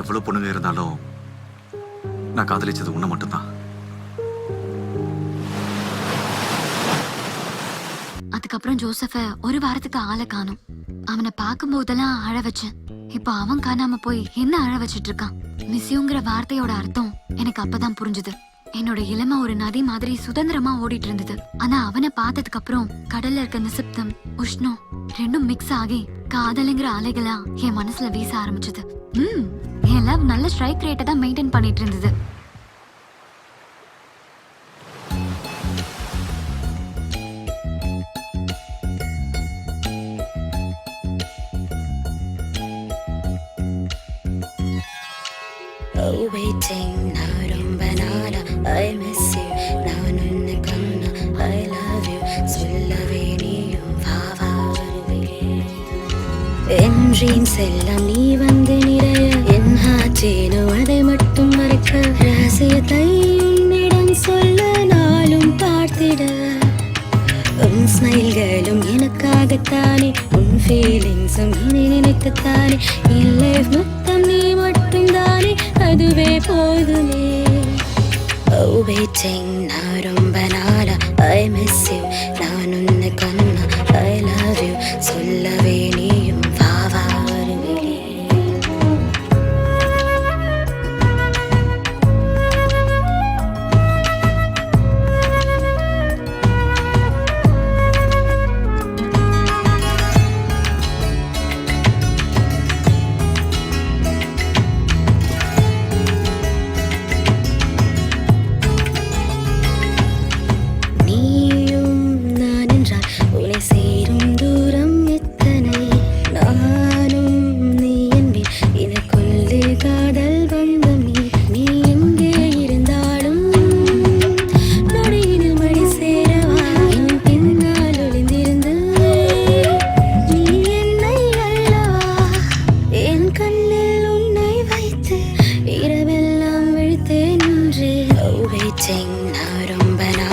எவ்வளோ பொண்ணுங்க இருந்தாலும் நான் காதலிச்சது உன்னை மட்டும்தான். அதுக்கப்புறம் ஜோசஃப ஒரு வாரத்துக்கு ஆளை காணும். அவனை பார்க்கும் போதெல்லாம் அழ வச்சேன் இப்போ அவன் காணாம போய் என்ன அழ வச்சிட்டு இருக்கான்? மிஸ்யூங்கிற வார்த்தையோட அர்த்தம் எனக்கு அப்பதான் புரிஞ்சுது. என்னோட இளமை ஒரு நதி மாதிரி சுதந்திரமா ஓடிட்டு இருந்தது. ஆனா அவனை பார்த்ததுக்கு அப்புறம் கடல்ல இருக்க நிசப்தம் உஷ்ணம் ரெண்டும் மிக்ஸ் ஆகி காதலுங்கிற அலைகளா என் மனசுல வீச ஆரம்பிச்சது. ம் என் லவ் நல்ல ஸ்ட்ரைக் ரேட்டை தான் மெயின்டைன் பண்ணிட்டு இருந்தது oh, waiting. நான் ரொம்ப நாளா I miss you. நான் உன்னை கண்ணா I love you. சொல்லவே நீயும் வா வா வருவே என் ட்ரீம்ஸ் எல்லாம் நீ வந்து நீ நினைக்கத்தானே உன் ஃபீலிங்ஸும் இனி நினைத்துத்தானே இல்லை மொத்தம் நீ மட்டும்தானே? அதுவே போதுமே. Oh waiting. நான் ரொம்ப நாளா I miss you. நான் உன்னை கண்ணா I love you. சொல்லவே Oh waiting நான் ரொம்ப நாளா